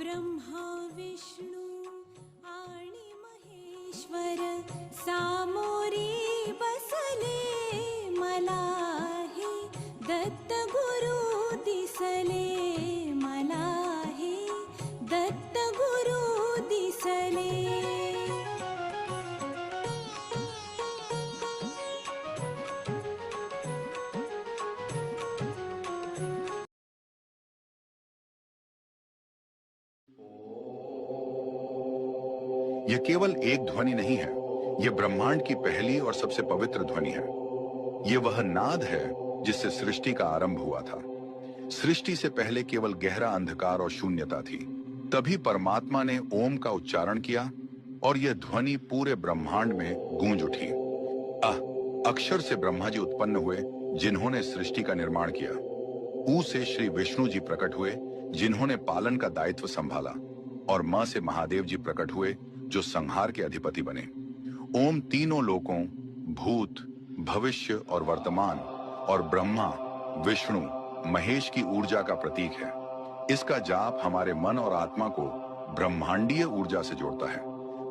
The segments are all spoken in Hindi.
ब्रह्मा विष्णू आणि महेश्वर सामोरी बसले. मला हे दत्त गुरु दिसले. यह केवल एक ध्वनि नहीं है, यह ब्रह्मांड की पहली और सबसे पवित्र ध्वनि है। यह वह नाद है जिससे सृष्टि का आरंभ हुआ था। सृष्टि से पहले केवल गहरा अंधकार और शून्यता थी। तभी परमात्मा ने ओम का उच्चारण किया और यह ध्वनि पूरे ब्रह्मांड में गूंज उठी। अह अक्षर से ब्रह्मा जी उत्पन्न हुए, जिन्होंने सृष्टि का निर्माण किया। ऊ से श्री विष्णु जी प्रकट हुए, जिन्होंने पालन का दायित्व संभाला और माँ से महादेव जी प्रकट हुए जो संहार के अधिपति बने। ओम तीनों लोकों, भूत, भविष्य और वर्तमान, और ब्रह्मा, विष्णु, महेश की ऊर्जा का प्रतीक है। इसका जाप हमारे मन और आत्मा को ब्रह्मांडीय ऊर्जा से जोड़ता है।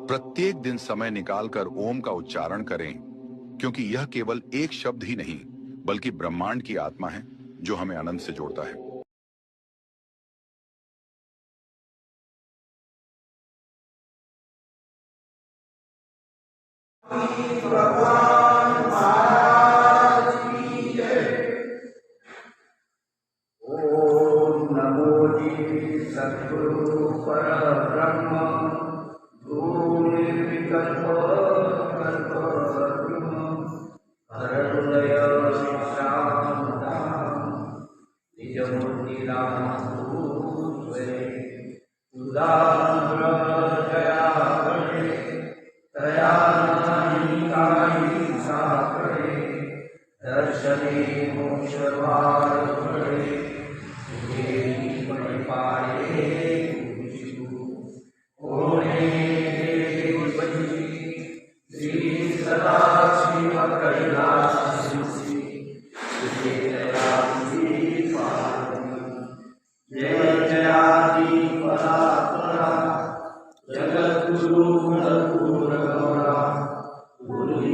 प्रत्येक दिन समय निकालकर ओम का उच्चारण करें, क्योंकि यह केवल एक शब्द ही नहीं, बल्कि ब्रह्मांड की आत्मा है, जो हमें अनंत से जोड़ता है। उदार जया करे तया साकरे दर्शने मोक्षवारे परिपाळे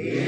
हे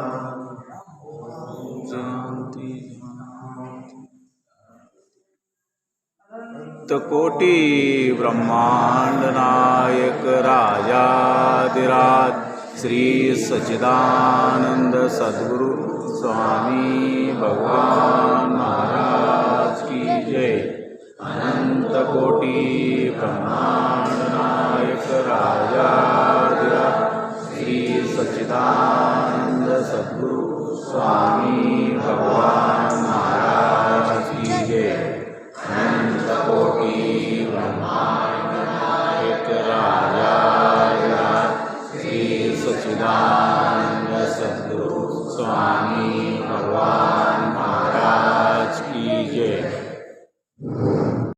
नमः कोटि ब्रह्मांड नायक राजाधिराज श्री सचिदानंद सद्गुरु स्वामी भगवान महाराज की जय। अनंत कोटि ब्रह्मांड नायक राजाधिराज श्री सचिदानंद सद्गुरु स्वामी भगवान।